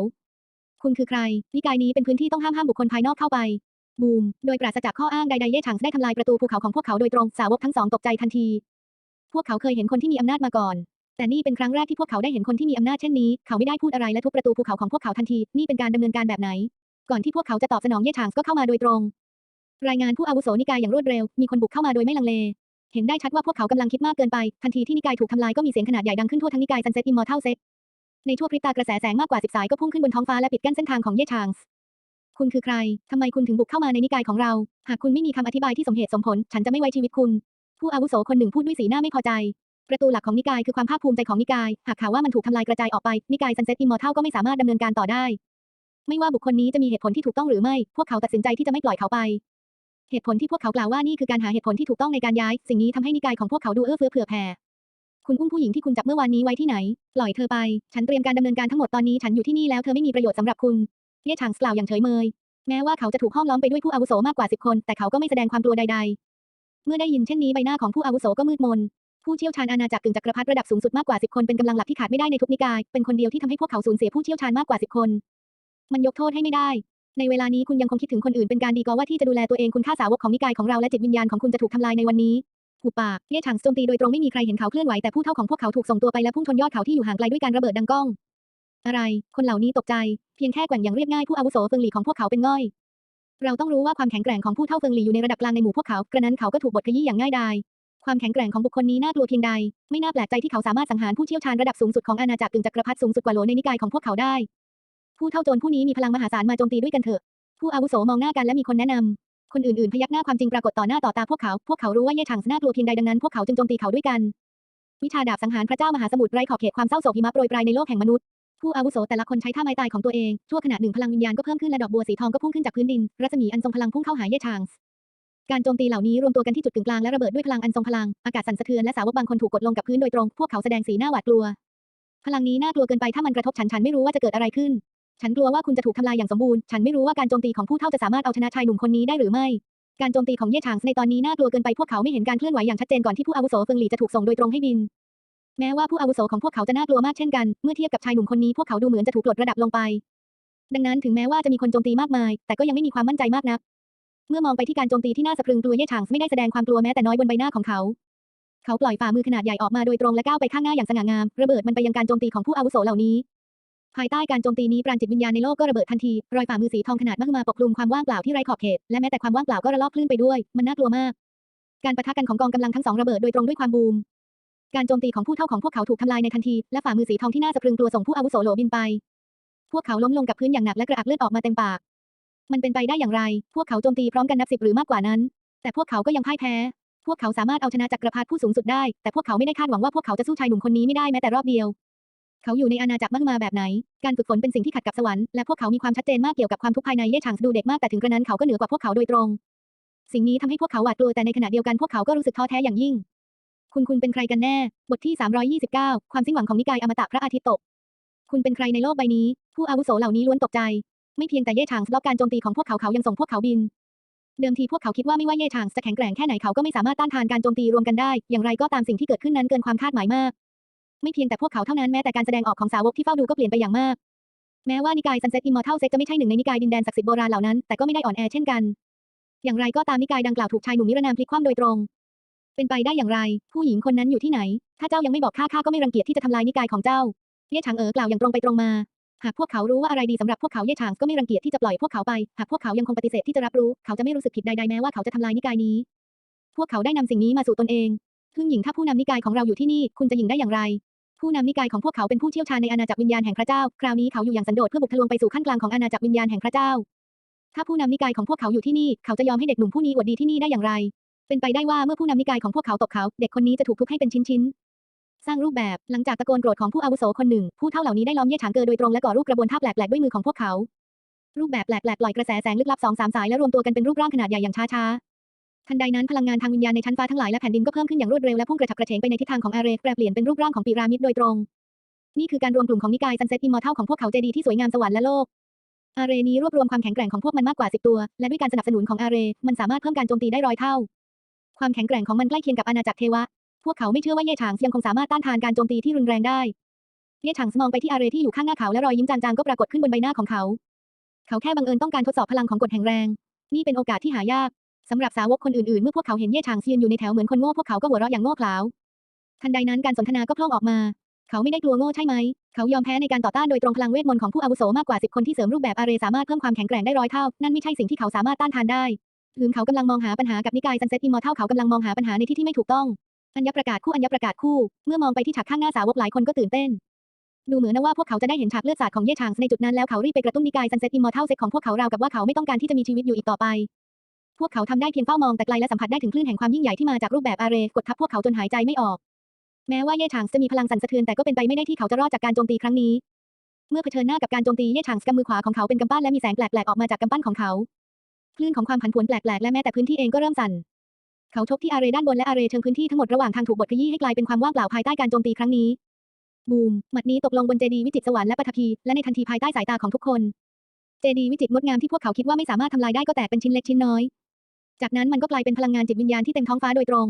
คุณคือใคร นิกายนี้เป็นพื้นที่ต้องห้ามห้ามบุคคลภายนอกเข้าไป บูม โดยปราศจากข้ออ้างใดๆเย่ฉังได้ทำลายประตูภูเขาของพวกเขาโดยตรงสาวกทั้งสองตกใจทันที พวกเขาเคยเห็นคนที่มีอำนาจมาก่อน แต่นี่เป็นครั้งแรกที่พวกเขาได้เห็นคนที่มีอำนาจเช่นนี้ เขาไม่ได้พูดอะไรและทุบประตูภูเขาของพวกเขาทันที นี่เป็นการดำเนินการแบบไหน ก่อนที่พวกเขาจะตอบสนองเย่ฉางก็เข้ามาโดยตรง รายงานผู้อาวุโสนิกายอย่างรวดเร็ว มีคนบุกเข้ามาโดยไม่ลังเล เห็นได้ชัดว่าพวกเขากำลังคิดมากเกินไป ทันทีที่นิกายถูกทำลายก็มีเสียงขนาดใหญ่ดังขึ้นทั่วทั้งนิกายซันเซ็ตอิมมอร์เทลเซ็กในชั่วพริบตากระแสแสงมากกว่าสิบสายก็พุ่งขึ้นบนท้องฟ้าและปิดกั้นเส้นทางของเย่ชางส์คุณคือใคร ทำไมคุณถึงบุกเข้ามาในนิกายของเรา หากคุณไม่มีคำอธิบายที่สมเหตุสมผล ฉันจะไม่ไว้ชีวิตคุณ ผู้อาวุโสคนหนึ่งพูดด้วยสีหน้าไม่พอใจ ประตูหลักของนิกายคือความภาคภูมิใจของนิกาย หากข่าวว่ามันถูกทำลายกระจายออกไป นิกายซันเซ็ตอิมมอร์ทัลก็ไม่สามารถดำเนินการต่อได้ ไม่ว่าบุคคลนี้จะมีเหตุผลที่ถูกต้องหรือไม่ พวกเขาตัดสินใจที่จะไม่ปล่อยเขาไป เหตุผลที่พวกเขากล่าวว่านี่คือการหาเหตุผลที่ถูกต้องในการย้าย สิ่งนี้ทำให้นิกายของพวกเขาดูเอื้อเฟื้อเผื่อแผ่คุณอุ้มผู้หญิงที่คุณจับเมื่อวานนี้ไว้ที่ไหน ปล่อยเธอไป ฉันเตรียมการดำเนินการทั้งหมดตอนนี้ฉันอยู่ที่นี่แล้วเธอไม่มีประโยชน์สำหรับคุณ เย่ฉางกล่าวอย่างเฉยเมย แม้ว่าเขาจะถูกห้อมล้อมไปด้วยผู้อาวุโสมากกว่าสิบคน แต่เขาก็ไม่แสดงความกลัวใด ๆ เมื่อได้ยินเช่นนี้ใบหน้าของผู้อาวุโสก็มืดมน ผู้เชี่ยวชาญอาณาจักรกึ่งจักรพรรดิระดับสูงสุดมากกว่าสิบคนเป็นกำลังหลักที่ขาดไม่ได้ในทุกนิกาย เป็นคนเดียวที่ทำให้พวกเขาสูญเสียผู้เชี่ยวชาญมากกว่าสิบคน มันยกโทษให้ไม่ได้ ในเวลานี้คุณยังคงคิดถึงคนอื่นเป็นการดีกว่าว่าที่จะดูแลตัวเองคุณค่าสาวกของนิกายของเราและจิตวิญญาณของคุณจะถูกทำลายในวันนี้หูปากเย่ฉางโจมตีโดยตรงไม่มีใครเห็นเขาเคลื่อนไหวแต่ผู้เท่าของพวกเขาถูกส่งตัวไปและพุ่งชนยอดเขาที่อยู่ห่างไกลด้วยการระเบิดดังก้อง อะไร คนเหล่านี้ตกใจ เพียงแค่แกว่งอย่างเรียบง่ายผู้อาวุโสเฟิงหลี่ของพวกเขาเป็นง่อย เราต้องรู้ว่าความแข็งแกร่งของผู้เท่าเฟิงหลี่อยู่ในระดับกลางในหมู่พวกเขากระนั้นเขาก็ถูกบทขยี้อย่างง่ายดายความแข็งแกร่งของบุคคลนี้น่ากลัวเพียงใด ไม่น่าแปลกใจที่เขาสามารถสังหารผู้เชี่ยวชาญระดับสูงสุดของอาณาจักรกึ่งจักรพรรดิสูงสุดกว่าโหลในนิกายของพวกเขาได้ ผู้เท่าโจรผู้นี้มีพลังมหาศาลมาโจมตีด้วยกันเถอะ ผู้อาวุโสมองหน้ากันและมีคนแนะนำคนอื่นๆ พยักหน้าความจริงปรากฏต่อหน้าต่อตาพวกเขา พวกเขารู้ว่าเย่ฉางน่ากลัวเพียงใดดังนั้นพวกเขาจึงโจมตีเขาด้วยกัน วิชาดาบสังหารพระเจ้ามหาสมุทรไร้ขอบเขตความเศร้าโศกหิมะโปรยปลายในโลกแห่งมนุษย์ ผู้อาวุโสแต่ละคนใช้ท่าไม้ตายของตัวเอง ชั่วขณะหนึ่งพลังวิญญาณก็เพิ่มขึ้นและดอกบัวสีทองก็พุ่งขึ้นจากพื้นดิน รัศมีอันทรงพลังพุ่งเข้าหาเย่ฉางการโจมตีเหล่านี้รวมตัวกันที่จุดกึ่งกลางและระเบิดด้วยพลังอันทรงพลัง อากาศสั่นสะเทือนและสาวกบางคนถูกกดลงกับพื้นโดยตรง พวกเขาแสดงสีหน้าหวาดกลัว พลังนี้น่ากลัวเกินไปถ้ามันกระทบฉันฉันไม่รู้ว่าจะเกิดอะไรขึ้น ฉันกลัวว่าคุณจะถูกทำลายอย่างสมบูรณ์ ฉันไม่รู้ว่าการโจมตีของผู้เท่าจะสามารถเอาชนะชายหนุ่มคนนี้ได้หรือไม่ การโจมตีของเย่ฉางในตอนนี้น่ากลัวเกินไปพวกเขาไม่เห็นการเคลื่อนไหวอย่างชัดเจนก่อนที่ผู้อาวุโสเฟิงหลี่จะถูกส่งโดยตรงให้บิน แม้ว่าผู้อาวุโสของพวกเขาจะน่ากลัวมากเช่นกัน เมื่อเทียบกับชายหนุ่มคนนี้พวกเขาดูเหมือนจะถูกลดระดับลงไป ดังนั้นถึงแม้ว่าจะมีคนโจมตีมากมาย แต่ก็ยังไม่มีความมั่นใจมากนัก เมื่อมองไปที่การโจมตีที่น่าสะพรึงกลัวเย่ฉางไม่ได้แสดงความกลัวแม้แต่น้อยบนใบหน้าของเขาเขาปล่อยฝ่ามือขนาดใหญ่ออกมาโดยตรงและก้าวไปข้างหน้าอย่างสง่างาม ระเบิดมันไปยังการโจมตีของผู้อาวุโสเหล่านี้ ภายใต้การโจมตีนี้ปราณจิตวิญญาณในโลกก็ระเบิดทันที รอยฝ่ามือสีทองขนาดมหึมาปกคลุมความว่างเปล่าที่ไร้ขอบเขต และแม้แต่ความว่างเปล่าก็ระลอกคลื่นไปด้วย มันน่ากลัวมาก การปะทะกันของกองกำลังทั้งสองระเบิดโดยตรงด้วยความบูม การโจมตีของผู้เท่าของพวกเขาถูกทำลายในทันที และฝ่ามือสีทองที่น่าสะพรึงกลัวส่งผู้อาวุโสโหลบินไป พวกเขาล้มลงกับพื้นอย่างหนักและกระอักเลือดออกมาเต็มปาก มันเป็นไปได้อย่างไร พวกเขาโจมตีพร้อมกันนับสิบหรือมากกว่านั้น แต่พวกเขาก็ยังพ่ายแพ้ พวกเขาสามารถเอาชนะจักรพรรดิผู้สูงสุดได้ แต่พวกเขาไม่ได้คาดหวังว่าพวกเขาจะสู้ชายหนุ่มคนนี้ไม่ได้แม้แต่รอบเดียว เขาอยู่ในอาณาจักรมหึมาแบบไหน การฝึกฝนเป็นสิ่งที่ขัดกับสวรรค์และพวกเขามีความชัดเจนมากเกี่ยวกับความทุกข์ภายในเย่ฉางดูเด็กมากแต่ถึงกระนั้นเขาก็เหนือกว่าพวกเขาโดยตรง สิ่งนี้ทำให้พวกเขาหวาดกลัวแต่ในขณะเดียวกันพวกเขาก็รู้สึกท้อแท้อย่างยิ่ง คุณคุณเป็นใครกันแน่ บทที่ 329 ความสิ้นหวังของนิกายอมตะพระอาทิตย์ตก คุณเป็นใครในโลกใบนี้ ผู้อาวุโสเหล่านี้ล้วนตกใจ ไม่เพียงแต่เย่ฉางสล็อกการโจมตีของพวกเขาเขายังส่งพวกเขาบินเดิมทีพวกเขาคิดว่าไม่ว่าเย่ฉางจะแข็งแกร่งแค่ไหนเขาก็ไม่สามารถต้านทานการโจมตีรวมกันได้ อย่างไรก็ตามสิ่งที่เกิดขึ้นนั้นเกินความคาดหมายมาก ไม่เพียงแต่พวกเขาเท่านั้นแม้แต่การแสดงออกของสาวกที่เฝ้าดูก็เปลี่ยนไปอย่างมาก แม้ว่านิกายซันเซ็ตอิมมอร์ทัลเซ็กจะไม่ใช่หนึ่งในนิกายดินแดนศักดิ์สิทธิ์โบราณเหล่านั้นแต่ก็ไม่ได้อ่อนแอเช่นกัน อย่างไรก็ตามนิกายดังกล่าวถูกชายหนุ่มนิรนามพลิกคว่ำโดยตรง เป็นไปได้อย่างไร ผู้หญิงคนนั้นอยู่ที่ไหน ถ้าเจ้ายังไม่บอกข้าข้าก็ไม่รังเกียจที่จะทำลายนิกายของเจ้าเย่ฉางเอ๋อกล่าวอย่างตรงไปตรงมาหากพวกเขารู้ว่าอะไรดีสำหรับพวกเขาเย่ฉางก็ไม่รังเกียจที่จะปล่อยพวกเขาไป หากพวกเขายังคงปฏิเสธที่จะรับรู้ เขาจะไม่รู้สึกผิดใดๆแม้ว่าเขาจะทำลายนิกายนี้ พวกเขาได้นำสิ่งนี้มาสู่ตนเองพึ่งหญิงถ้าผู้นำนิกายของเราอยู่ที่นี่ คุณจะหญิงได้อย่างไร ผู้นำนิกายของพวกเขาเป็นผู้เชี่ยวชาญในอาณาจักรวิญญาณแห่งพระเจ้า คราวนี้เขาอยู่อย่างสันโดษเพื่อบุกทะลวงไปสู่ขั้นกลางของอาณาจักรวิญญาณแห่งพระเจ้า ถ้าผู้นำนิกายของพวกเขาอยู่ที่นี่ เขาจะยอมให้เด็กหนุ่มผู้นี้อวดดีที่นี่ได้อย่างไร เป็นไปได้ว่าเมื่อผู้นำนิกายของพวกเขาตกเขา เด็กคนนี้จะถูกทุบให้เป็นชิ้นๆสร้างรูปแบบหลังจากตะโกนโกรธของผู้อาวุโสคนหนึ่ง ผู้เท่าเหล่านี้ได้ล้อมเย่ฉางเกอโดยตรงและก่อรูปกระบวนท่าแปลกๆด้วยมือของพวกเขา รูปแบบแปลกๆปล่อยกระแสแสงลึกลับสองสามสายและรวมตัวกันเป็นรูปร่างขนาดใหญ่อย่างช้าๆ ทันใดนั้นพลังงานทางวิญญาณในชั้นฟ้าทั้งหลายและแผ่นดินก็เพิ่มขึ้นอย่างรวดเร็วและพุ่งกระฉับกระเฉงไปในทิศทางของอาเรแปรเปลี่ยนเป็นรูปร่างของปีรามิดโดยตรง นี่คือการรวมกลุ่มของนิกายซันเซ็ตอิมมอร์ทัลของพวกเขาเจดีที่สวยงามสวรรค์และโลกอาเรนี้รวบรวมความแข็งแกร่งของพวกมันมากกว่า 10 ตัว และด้วยการสนับสนุนของอาเร มันสามารถเพิ่มการโจมตีได้ร้อยเท่า ความแข็งแกร่งของมันใกล้เคียงกับอาณาจักรเทวะ พวกเขาไม่เชื่อว่าเย่ฉางยังคงสามารถต้านทานการโจมตีที่รุนแรงได้ เย่ฉางมองไปที่อาเรที่อยู่ข้างหน้าเขาและรอยยิ้มจางๆก็ปรากฏขึ้นบนใบหน้าของเขา เขาแค่บังเอิญต้องการทดสอบพลังของกฎแห่งแรง นี่เป็นโอกาสที่หายาก สำหรับสาวกคนอื่นๆ เมื่อพวกเขาเห็นเย่ฉางเซียนอยู่ในแถวเหมือนคนโง่พวกเขาก็หัวเราะอย่างโง่เขลา ทันใดนั้นการสนทนาก็พล่องออกมา เขาไม่ได้กลัวโง่ใช่ไหม เขายอมแพ้ในการต่อต้านโดยตรงพลังเวทมนต์ของผู้อาวุโสมากกว่าสิบคนที่เสริมรูปแบบอาเรสามารถเพิ่มความแข็งแกร่งได้ร้อยเท่า นั่นไม่ใช่สิ่งที่เขาสามารถต้านทานได้หรือเขากำลังมองหาปัญหากับนิกายซันเซ็ตอิมมอร์ทัลเขากำลังมองหาปัญหาในที่ที่ไม่ถูกต้องอัญญประกาศคู่อัญญประกาศคู่ เมื่อมองไปที่ฉากข้างหน้าสาวกหลายคนก็ตื่นเต้น ดูเหมือนนะว่าพวกเขาจะได้เห็นฉากเลือดสาดของเย่ชางในจุดนั้นแล้วเขารีบไปกระตุ้นนิกายซันเซ็ตอิมมอร์ทัลเซ็ตของพวกเขาราวกับว่าเขาไม่ต้องการที่จะมีชีวิตอยู่อีกต่อไป พวกเขาทำได้เพียงเฝ้ามองแต่ไกลและสัมผัสได้ถึงคลื่นแห่งความยิ่งใหญ่ที่มาจากรูปแบบอาเรกดทับพวกเขาจนหายใจไม่ออก แม้ว่าเย่ฉางจะมีพลังสั่นสะเทือนแต่ก็เป็นไปไม่ได้ที่เขาจะรอดจากการโจมตีครั้งนี้ เมื่อเผชิญหน้ากับการโจมตีเย่ฉางกำมือขวาของเขาเป็นกำปั้นและมีแสงแปลกๆออกมาจากกำปั้นของเขาคลื่นของความผันผวนแปลกๆและแม้แต่พื้นที่เองก็เริ่มสั่นเขาชกที่อาเรด้านบนและอาเรเชิงพื้นที่ทั้งหมดระหว่างทางถูกบดขยี้ให้กลายเป็นความว่างเปล่าภายใต้การโจมตีครั้งนี้บูมหมัดนี้ตกลงบนเจดีย์วิจิตสวรรค์และปฐพีและในทันทีภายใต้สายตาของทุกคน เจดีย์วิจิตงดงามที่พวกเขาคิดว่าไม่สามารถทำลายได้ก็แตกเป็นชิ้นเล็กชิ้นน้อย จากนั้นมันก็กลายเป็นพลังงานจิตวิญญาณที่เต็มท้องฟ้าโดยตรง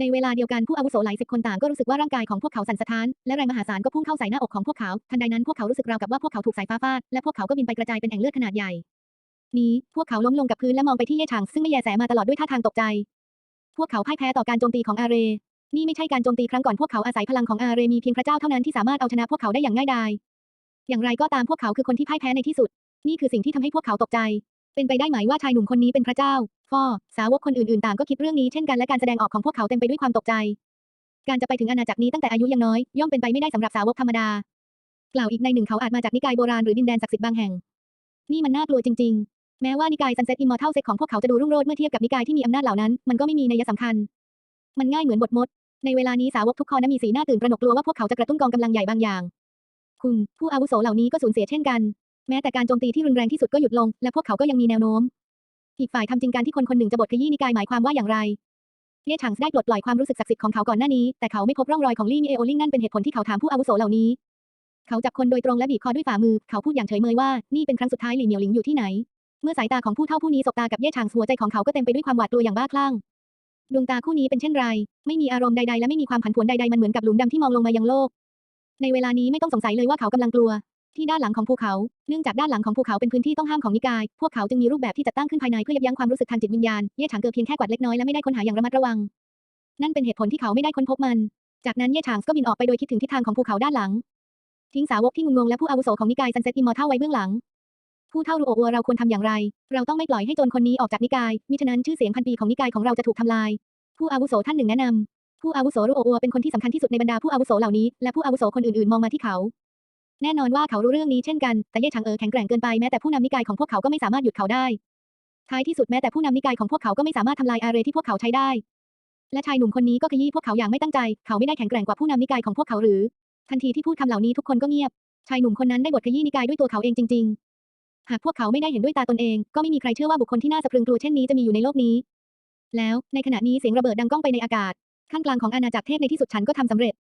ในเวลาเดียวกันผู้อาวุโสหลายสิบคนต่างก็รู้สึกว่าร่างกายของพวกเขาสั่นสะท้าน และแรงมหาศาลก็พุ่งเข้าใส่หน้าอกของพวกเขา ทันใดนั้นพวกเขารู้สึกราวกับว่าพวกเขาถูกสายฟ้าฟาด และพวกเขาก็บินไปกระจายเป็นแอ่งเลือดขนาดใหญ่ นี้พวกเขาล้มลงกับพื้นและมองไปที่เย่ฉางซึ่งไม่แยแสมาตลอดด้วยท่าทางตกใจ พวกเขาพ่ายแพ้ต่อการโจมตีของอาเร นี่ไม่ใช่การโจมตีครั้งก่อนพวกเขาอาศัยพลังของอาเรมีเพียงพระเจ้าเท่านั้นที่สามารถเอาชนะพวกเขาได้อย่างง่ายดาย อย่างไรก็ตามพวกเขาคือคนที่พ่ายแพ้ในที่สุด นี่คือสิ่งที่ทำให้พวกเขาตกใจ เป็นไปได้ไหมว่าชายหนุ่มคนนี้เป็นพระเจ้าฟอสาวกคนอื่นๆต่างก็คิดเรื่องนี้เช่นกันและการแสดงออกของพวกเขาเต็มไปด้วยความตกใจ การจะไปถึงอาณาจักรนี้ตั้งแต่อายุยังน้อย ย่อมเป็นไปไม่ได้สำหรับสาวกธรรมดา กล่าวอีกในหนึ่งเขาอาจมาจากนิกายโบราณหรือดินแดนศักดิ์สิทธิ์บางแห่ง นี่มันน่ากลัวจริง ๆ แม้ว่านิกายซันเซ็ตอิมมอร์เทลเซ็ตของพวกเขาจะดูรุ่งโรจน์เมื่อเทียบกับนิกายที่มีอำนาจเหล่านั้น มันก็ไม่มีนัยสำคัญ มันง่ายเหมือนบทมด ในเวลานี้สาวกทุกคนนั้นมีสีหน้าตื่นตระหนกกลัวว่าพวกเขาจะกระตุ้นกองกำลังใหญ่บางอย่าง คุณ ผู้อาวุโสเหล่านี้ก็สูญเสียเช่นกัน แม้แต่การโจมตีที่รุนแรงที่สุดก็หยุดลง และพวกเขาก็ยังมีแนวโน้ม อีกฝ่ายทำจริงการที่คนคนหนึ่งจะบทขยี้นิกายหมายความว่าอย่างไรเย่ฉางได้ปลดปล่อยความรู้สึกศักดิ์สิทธิ์ของเขาก่อนหน้านี้ แต่เขาไม่พบร่องรอยของลี่มิเอโอลิงนั่นเป็นเหตุผลที่เขาถามผู้อาวุโสเหล่านี้ เขาจับคนโดยตรงและบีบคอด้วยฝ่ามือ เขาพูดอย่างเฉยเมยว่า นี่เป็นครั้งสุดท้ายหลี่เหมียวหลิงอยู่ที่ไหน เมื่อสายตาของผู้เฒ่าผู้นี้สบตากับเย่ฉางหัวใจของเขาก็เต็มไปด้วยความหวาดกลัวอย่างบ้าคลั่ง ดวงตาคู่นี้เป็นเช่นไร ไม่มีอารมณ์ใดๆและไม่มีความผันผวนใดๆ มันเหมือนกับหลุมดำที่มองลงมายังโลก ในเวลานี้ไม่ต้องสงสัยเลยว่าเขากำลังกลัว ที่ด้านหลังของภูเขา เนื่องจากด้านหลังของภูเขาเป็นพื้นที่ต้องห้ามของนิกาย พวกเขาจึงมีรูปแบบที่จัดตั้งขึ้นภายในเพื่อยับยั้งความรู้สึกทางจิตวิญญาณ เย่ฉางเกิดเพียงแค่กวาดเล็กน้อยและไม่ได้ค้นหาอย่างระมัดระวัง นั่นเป็นเหตุผลที่เขาไม่ได้ค้นพบมัน จากนั้นเย่ฉางก็บินออกไปโดยคิดถึงทิศทางของภูเขาด้านหลัง ทิ้งสาวกที่งุนงงและผู้อาวุโสของนิกายซันเซ็ตอิมมอร์ทัลไว้เบื้องหลัง ผู้เท่ารูโออัวเราควรทำอย่างไร เราต้องไม่ปล่อยให้โจรคนนี้ออกจากนิกาย มิฉะนั้นชื่อเสียงพันปีของนิกายของเราจะถูกทำลาย ผู้อาวุโสท่านหนึ่งแนะนำผู้อาวุโสรูโออัวเป็นคนที่สำคัญที่สุดในบรรดาผู้อาวุโสเหล่านี้และผู้อาวุโสคนอื่นๆมองมาที่เขา แน่นอนว่าเขารู้เรื่องนี้เช่นกัน แต่เย่ชางเอ๋อแข็งแกร่งเกินไปแม้แต่ผู้นำนิกายของพวกเขาก็ไม่สามารถหยุดเขาได้ ท้ายที่สุดแม้แต่ผู้นำนิกายของพวกเขาก็ไม่สามารถทำลายอาเรที่พวกเขาใช้ได้ และชายหนุ่มคนนี้ก็ขยี้พวกเขาอย่างไม่ตั้งใจ เขาไม่ได้แข็งแกร่งกว่าผู้นำนิกายของพวกเขาหรือ ทันทีที่พูดคำเหล่านี้ทุกคนก็เงียบ ชายหนุ่มคนนั้นได้บทขยี้นิกายด้วยตัวเขาเองจริง ๆ หากพวกเขาไม่ได้เห็นด้วยตาตนเอง ก็ไม่มีใครเชื่อว่าบุคคลที่น่าสะพรึงกลัวเช่นนี้จะมีอยู่ในโลกนี้ แล้ว ในขณะนี้เสียงระเบิดดังก้องไปในอากาศข้างกลางของอาณาจักรเทพในที่สุดฉันก็ทำสำเร็จ